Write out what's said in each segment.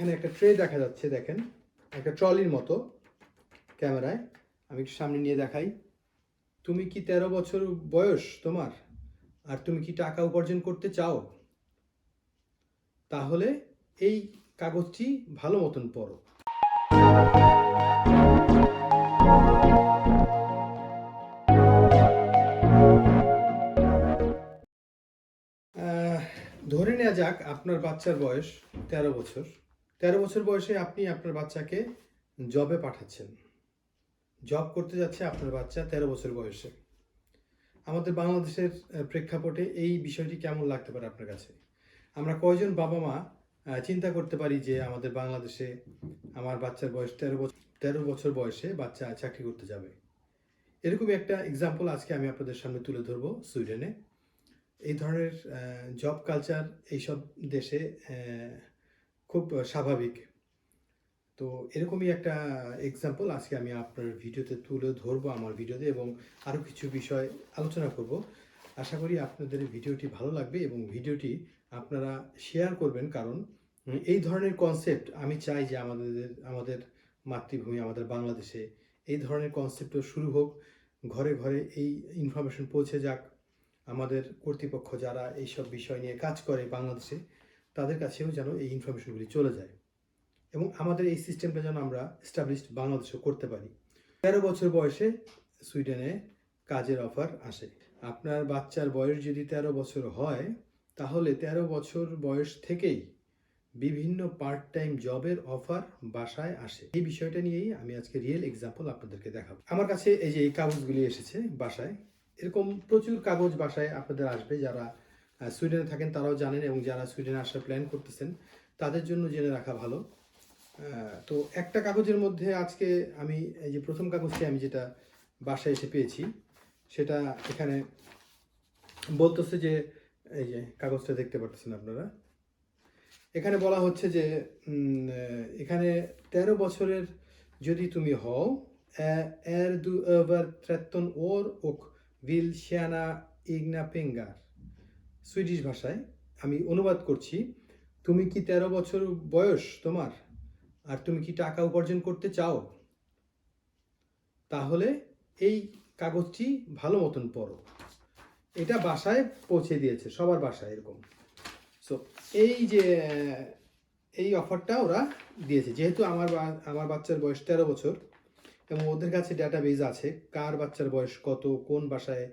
এখানে একটা ট্রে দেখা যাচ্ছে, দেখেন। একটা ট্রলির মতো ক্যামেরায়। আমি একটু সামনে নিয়ে দেখাই। তুমি কি তেরো বছর বয়স তোমার? আর তুমি কি টাকা উপার্জন করতে চাও? তাহলে এই কাগজটি ভালো মতন পড়ো। ধরে নেওয়া যাক আপনার বাচ্চার বয়স তেরো বছর। তেরো বছর বয়সে আপনি আপনার বাচ্চাকে জবে পাঠাচ্ছেন। জব করতে যাচ্ছে আপনার বাচ্চা তেরো বছর বয়সে। আমাদের বাংলাদেশের প্রেক্ষাপটে এই বিষয়টি কেমন লাগতে পারে আপনার কাছে? আমরা কয়জন বাবা মা চিন্তা করতে পারি যে আমাদের বাংলাদেশে আমার বাচ্চার বয়স তেরো বছর তেরো বছর বয়সে বাচ্চা চাকরি করতে যাবে। এরকমই একটা এক্সাম্পল আজকে আমি আপনাদের সামনে তুলে ধরবো সুইডেনে। এই ধরনের জব কালচার এইসব দেশে খুব স্বাভাবিক। তো এরকমই একটা এক্সাম্পল আজকে আমি আপনার ভিডিওতে তুলে ধরবো, আমার ভিডিওতে এবং আরও কিছু বিষয় আলোচনা করব। আশা করি আপনাদের ভিডিওটি ভালো লাগবে এবং ভিডিওটি আপনারা শেয়ার করবেন কারণ এই ধরনের কনসেপ্ট আমি চাই যে আমাদের আমাদের মাতৃভূমি, আমাদের বাংলাদেশে এই ধরনের কনসেপ্টও শুরু হোক, ঘরে ঘরে এই ইনফরমেশন পৌঁছে যাক। আমাদের কর্তৃপক্ষ যারা এইসব বিষয় নিয়ে কাজ করে বাংলাদেশে তাদের কাছেও যেন এই ইনফরমেশনগুলি চলে যায়। এবং আমাদের এই সিস্টেমটা যেন আমরা এস্টাবলিশড বাংলাদেশেও করতে পারি। তেরো বছর বয়সে সুইডেনে কাজের অফার আসে। আপনার বাচ্চার বয়স যদি তেরো বছর হয়, তাহলে তেরো বছর বয়স থেকেই বিভিন্ন পার্ট টাইম জবের অফার বাসায় আসে। এই বিষয়টা নিয়েই আমি আজকে রিয়েল এক্সাম্পল আপনাদেরকে দেখাবো। আমার কাছে এই যে এই কাগজগুলি এসেছে বাসায়, এরকম প্রচুর কাগজ বাসায় আপনাদের আসবে যারা সুইডেনে থাকেন, তারাও জানেন এবং যারা সুইডেনে আসার প্ল্যান করতেছেন, তাদের জন্য জেনে রাখা ভালো। তো একটা কাগজের মধ্যে আজকে আমি, এই যে প্রথম কাগজটি আমি যেটা বাসায় এসে পেয়েছি, সেটা এখানে বলতেছে যে, এই যে কাগজটা দেখতে পারতেছেন আপনারা। এখানে বলা হচ্ছে যে এখানে তেরো বছরের যদি তুমি হও এর দু över 13 år och vill tjäna egna pengar Swedish ভাষায় আমি অনুবাদ করছি, তুমি কি তেরো বছর বয়স তোমার? আর তুমি কি টাকা উপার্জন করতে চাও? তাহলে এই কাগজটি ভালো মতন পড়ো। এটা বাসায় পৌঁছে দিয়েছে, সবার বাসায় এরকম। সো এই যে, এই অফারটা ওরা দিয়েছে। যেহেতু আমার আমার বাচ্চার বয়স তেরো বছর, এবং ওদের কাছে ডাটাবেজ আছে, কার বাচ্চার বয়স কত, কোন বাসায়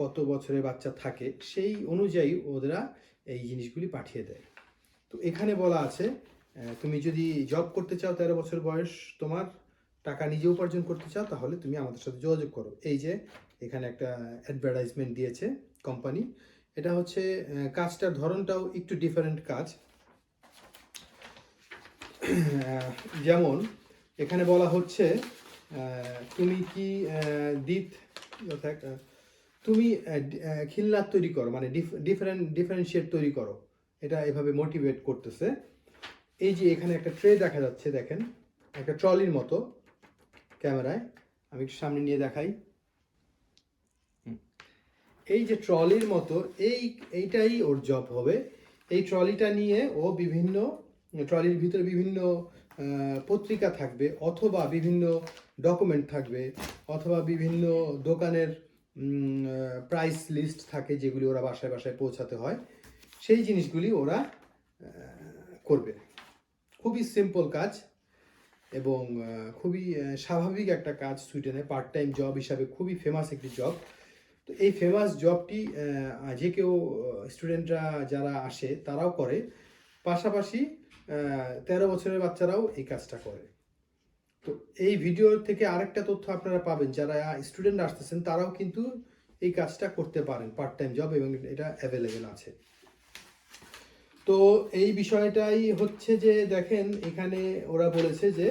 কত বছরের বাচ্চা থাকে সেই অনুযায়ী ওরা এই জিনিসগুলি পাঠিয়ে দেয়। তো এখানে বলা আছে তুমি যদি জব করতে চাও তেরো বছর বয়স তোমার, টাকা নিজে উপার্জন করতে চাও, তাহলে তুমি আমাদের সাথে যোগাযোগ করো। এই যে এখানে একটা অ্যাডভার্টাইজমেন্ট দিয়েছে কোম্পানি এটা হচ্ছে কাজটার ধরনটাও একটু ডিফারেন্ট কাজ। যেমন এখানে বলা হচ্ছে তুমি কি দিত তুমি খিল্লাত তৈরি করো মানে ডিফারেন্ট ডিফারেন্সিয়েট তৈরি করো। এটা এভাবে মোটিভেট করতেছে। এই যে এখানে একটা ট্রে দেখা যাচ্ছে, দেখেন। একটা ট্রলির মতো ক্যামেরায়। আমি একটু সামনে নিয়ে দেখাই। এই যে ট্রলির মতো, এই, এইটাই ওর জব হবে। এই ট্রলিটা নিয়ে ও বিভিন্ন ট্রলির ভিতরে বিভিন্ন পত্রিকা থাকবে, অথবা বিভিন্ন ডকুমেন্ট থাকবে, অথবা বিভিন্ন দোকানের প্রাইস লিস্ট থাকে যেগুলি ওরা বাসায় বাসায় পৌঁছাতে হয়, সেই জিনিসগুলি ওরা করবে। খুবই সিম্পল কাজ এবং খুবই স্বাভাবিক একটা কাজ সুইডেনে পার্ট টাইম জব হিসাবে খুবই ফেমাস একটি জব তো এই ফেমাস জবটি যে কেউ স্টুডেন্টরা যারা আসে তারাও করে। পাশাপাশি তেরো বছরের বাচ্চারাও এই কাজটা করে। তো এই ভিডিও থেকে আরেকটা তথ্য আপনারা পাবেন, যারা স্টুডেন্ট আসতেছেন, তারাও কিন্তু এই কাজটা করতে পারেন পার্ট টাইম জব এবং এটা অ্যাভেলেবেল আছে। তো এই বিষয়টাই হচ্ছে যে দেখেন, এখানে ওরা বলেছে যে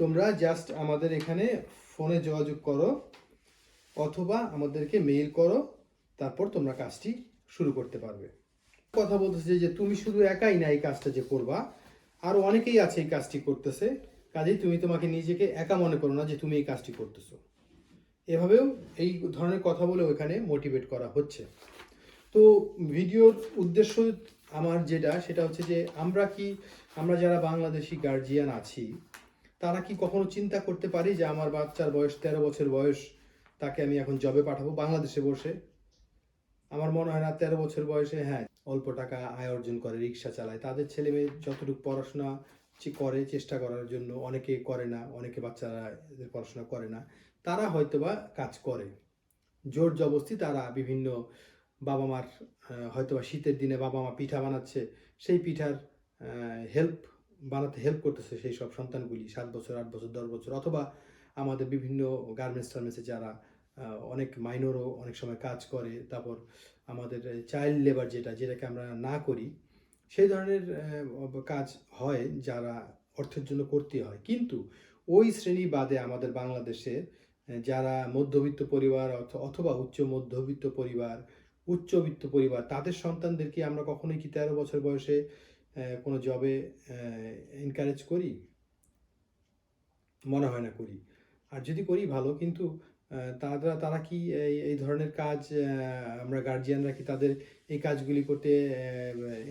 তোমরা জাস্ট আমাদের এখানে ফোনে যোগাযোগ করো অথবা আমাদেরকে মেইল করো, তারপর তোমরা কাজটি শুরু করতে পারবে। কথা বলতেছে যে, তুমি শুধু একাই না এই কাজটা যে করবা, আরও অনেকেই আছে এই কাজটি করতেছে। কাজেই তুমি তোমাকে নিজেকে একা মনে করো না যে তুমি এই কাজটি করতেছো। এভাবেও এই ধরনের কথা বলে ওখানে মোটিভেট করা হচ্ছে। তো ভিডিওর উদ্দেশ্য আমার যেটা, সেটা হচ্ছে যে আমরা কি, আমরা যারা বাংলাদেশি গার্জিয়ান আছি, তারা কি কখনো চিন্তা করতে পারি যে আমার বাচ্চার বয়স তেরো বছর বয়স, তাকে আমি এখন জবে পাঠাবো বাংলাদেশে বসে? আমার মনে হয় না তেরো বছর বয়সে হ্যাঁ অল্প টাকা আয় অর্জন করে, রিক্সা চালায়। তাদের ছেলে মেয়ে যতটুকু পড়াশোনা করে চেষ্টা করার জন্য, অনেকে করে না, অনেকে বাচ্চারা পড়াশোনা করে না, তারা হয়তোবা কাজ করে। জোর জবস্তি তারা বিভিন্ন বাবা মার হয়তোবা শীতের দিনে বাবা মা পিঠা বানাচ্ছে, সেই পিঠার হেল্প বানাতে হেল্প করতেছে সেই সব সন্তানগুলি, সাত বছর, আট বছর, দশ বছর, অথবা আমাদের বিভিন্ন গার্মেন্টস টার্মেন্টসে যারা অনেক মাইনরও অনেক সময় কাজ করে, তারপর আমাদের চাইল্ড লেবার যেটা, যেটাকে আমরা না করি সেই ধরনের কাজ হয় যারা অর্থের জন্য করতে হয়। কিন্তু ওই শ্রেণি বাদে আমাদের বাংলাদেশে যারা মধ্যবিত্ত পরিবার অথবা উচ্চ মধ্যবিত্ত পরিবার, উচ্চবিত্ত পরিবার, তাদের সন্তানদেরকে আমরা কখনোই কি তেরো বছর বয়সে কোনো জবে এনকারেজ করি? মনে হয় না করি। আর যদি করি, ভালো। কিন্তু তারা তারা কি এই ধরনের কাজ আমরা গার্জিয়ানরা কি তাদের এই কাজগুলি করতে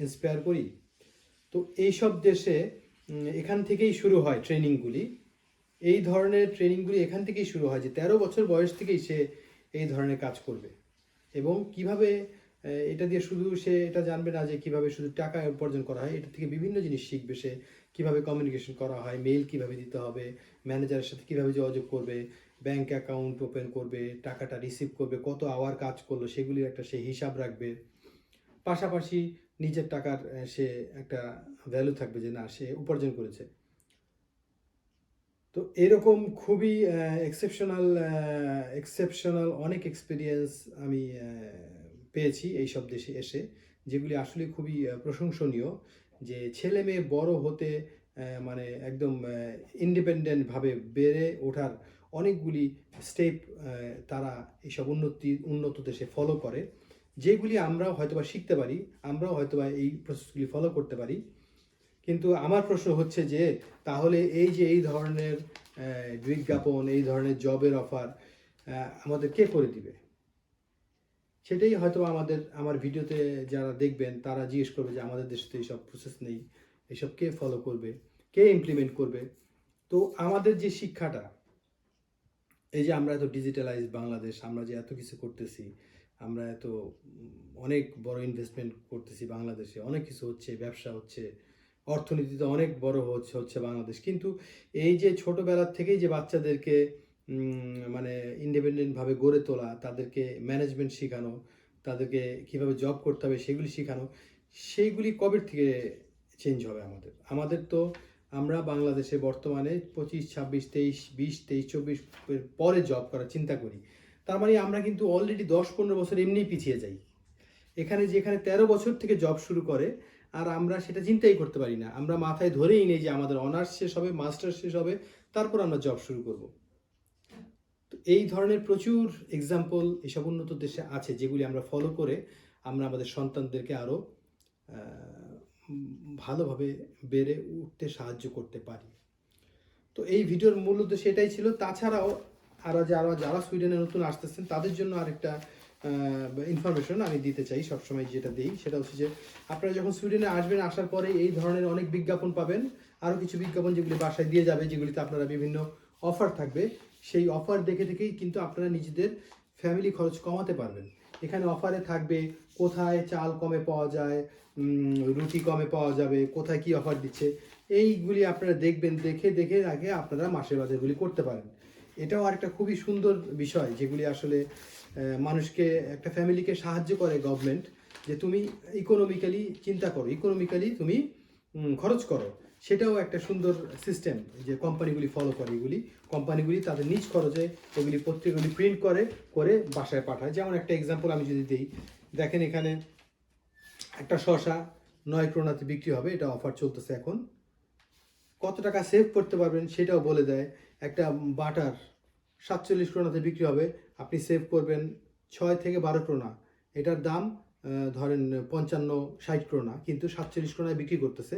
ইন্সপায়ার করি? তো এইসব দেশে এখান থেকেই শুরু হয় ট্রেনিংগুলি এই ধরনের ট্রেনিংগুলি এখান থেকেই শুরু হয় যে তেরো বছর বয়স থেকেই সে এই ধরনের কাজ করবে। এবং কীভাবে এটা দিয়ে শুধু সে এটা জানবে না যে কীভাবে শুধু টাকা উপার্জন করা হয়, এটা থেকে বিভিন্ন জিনিস শিখবে সে। কীভাবে কমিউনিকেশন করা হয় মেইল কীভাবে দিতে হবে ম্যানেজারের সাথে কীভাবে যোগাযোগ করবে ব্যাংক অ্যাকাউন্ট ওপেন করবে, টাকাটা রিসিভ করবে, কত আওয়ার কাজ করল, সেগুলির একটা সে হিসাব রাখবে। পাশাপাশি নিজের টাকার সে একটা ভ্যালু থাকবে যে না, সে উপার্জন করেছে। তো এরকম খুবই এক্সেপশনাল এক্সেপশনাল অনেক এক্সপিরিয়েন্স আমি পেয়েছি এই সব দেশে এসে, যেগুলি আসলে খুবই প্রশংসনীয় যে ছেলে মেয়ে বড় হতে মানে একদম ইন্ডিপেন্ডেন্টভাবে বেড়ে ওঠার অনেকগুলি স্টেপ তারা এইসব উন্নতি, উন্নত দেশে ফলো করে, যেগুলি আমরাও হয়তোবা শিখতে পারি, আমরাও হয়তোবা এই প্রসেসগুলি ফলো করতে পারি। কিন্তু আমার প্রশ্ন হচ্ছে যে, তাহলে এই যে এই ধরনের বিজ্ঞাপন, এই ধরনের জবের অফার আমাদের কে করে দিবে? সেটাই হয়তো আমাদের, আমার ভিডিওতে যারা দেখবেন, তারা জিজ্ঞেস করবে যে আমাদের দেশে তো এইসব প্রসেস নেই এসব কে ফলো করবে, কে ইমপ্লিমেন্ট করবে? তো আমাদের যে শিক্ষাটা এই যে আমরা এত ডিজিটালাইজ বাংলাদেশ, আমরা যে এত কিছু করতেছি, আমরা এত অনেক বড় ইনভেস্টমেন্ট করতেছি বাংলাদেশে, অনেক কিছু হচ্ছে, ব্যবসা হচ্ছে, অর্থনীতিতে অনেক বড় হচ্ছে হচ্ছে বাংলাদেশ। কিন্তু এই যে ছোটোবেলার থেকেই যে বাচ্চাদেরকে মানে ইন্ডিপেন্ডেন্টভাবে গড়ে তোলা, তাদেরকে ম্যানেজমেন্ট শেখানো, তাদেরকে কীভাবে জব করতে হবে সেগুলি শেখানো, সেইগুলি কবে থেকে চেঞ্জ হবে আমাদের? আমাদের তো আমরা বাংলাদেশে বর্তমানে পঁচিশ, ছাব্বিশ, তেইশ, বিশ, তেইশ, চব্বিশ পরে জব করার চিন্তা করি। তার মানে আমরা কিন্তু অলরেডি দশ, পনেরো বছর এমনিই পিছিয়ে যাই। এখানে যেখানে তেরো বছর থেকে জব শুরু করে, আর আমরা সেটা চিন্তাই করতে পারি না। আমরা মাথায় ধরেই নেই যে আমাদের অনার্স শেষ হবে মাস্টার্স শেষ হবে, তারপর আমরা জব শুরু করব। তো এই ধরনের প্রচুর এক্সাম্পল এসব উন্নত দেশে আছে, যেগুলি আমরা ফলো করে আমরা আমাদের সন্তানদেরকে আরও ভালোভাবে বেড়ে উঠতে সাহায্য করতে পারি। তো এই ভিডিওর মূল উদ্দেশ্য এটাই ছিল। তাছাড়াও আরও যারা যারা সুইডেনে নতুন আসতেছেন, তাদের জন্য আরেকটা ইনফরমেশন আমি দিতে চাই সবসময় যেটা দিই, সেটা হচ্ছে যে আপনারা যখন সুইডেনে আসবেন, আসার পরে এই ধরনের অনেক বিজ্ঞাপন পাবেন। আরও কিছু বিজ্ঞাপন যেগুলি বাসায় দিয়ে যাবে, যেগুলিতে আপনারা বিভিন্ন অফার থাকবে, সেই অফার দেখে দেখেই কিন্তু আপনারা নিজেদের ফ্যামিলি খরচ কমাতে পারবেন। এখানে অফারে থাকবে কোথায় চাল কমে পাওয়া যায় রুটি কমে পাওয়া যাবে, কোথায় কি অফার দিচ্ছে, এইগুলি আপনারা দেখবেন, দেখে দেখে আগে আপনারা মাসের বাজারগুলি করতে পারেন। এটাও আরেকটা খুবই সুন্দর বিষয় যেগুলি আসলে মানুষকে, একটা ফ্যামিলিকে সাহায্য করে গভর্নমেন্ট যে তুমি ইকোনমিক্যালি চিন্তা করো ইকোনমিক্যালি তুমি খরচ করো, সেটাও একটা সুন্দর সিস্টেম যে কোম্পানিগুলি ফলো করে এগুলি। কোম্পানিগুলি তাদের নিজ খরচে এগুলি পত্রিকাগুলি প্রিন্ট করে করে বাসায় পাঠায়। যেমন একটা এক্সাম্পল আমি যদি দিই, দেখেন এখানে একটা শশা নয় ক্রোনাতে বিক্রি হবে, এটা অফার চলতেছে এখন। কত টাকা সেভ করতে পারবেন সেটাও বলে দেয়, একটা বাটার সাতচল্লিশ ক্রোনাতে বিক্রি হবে, আপনি সেভ করবেন ছয় থেকে বারো ক্রোনা। এটার দাম ধরেন পঞ্চান্ন, ষাট ক্রোনা, কিন্তু সাতচল্লিশ ক্রোনায় বিক্রি করতেছে।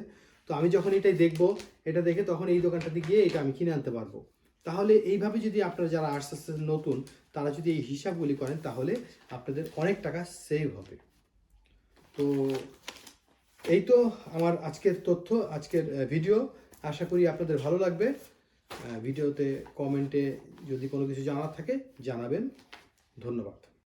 তো আমি যখন এটাই দেখব, এটা দেখে তখন এই দোকানটাতে গিয়ে এটা আমি কিনে আনতে পারব। তাহলে এইভাবে যদি আপনারা যারা আস্তে নতুন, তারা যদি এই হিসাবগুলি করেন, তাহলে আপনাদের অনেক টাকা সেভ হবে। তো এই তো আমার আজকের তথ্য, আজকের ভিডিও আশা করি আপনাদের ভালো লাগবে। ভিডিওতে কমেন্টে যদি কোনো কিছু জানার থাকে, জানাবেন। ধন্যবাদ।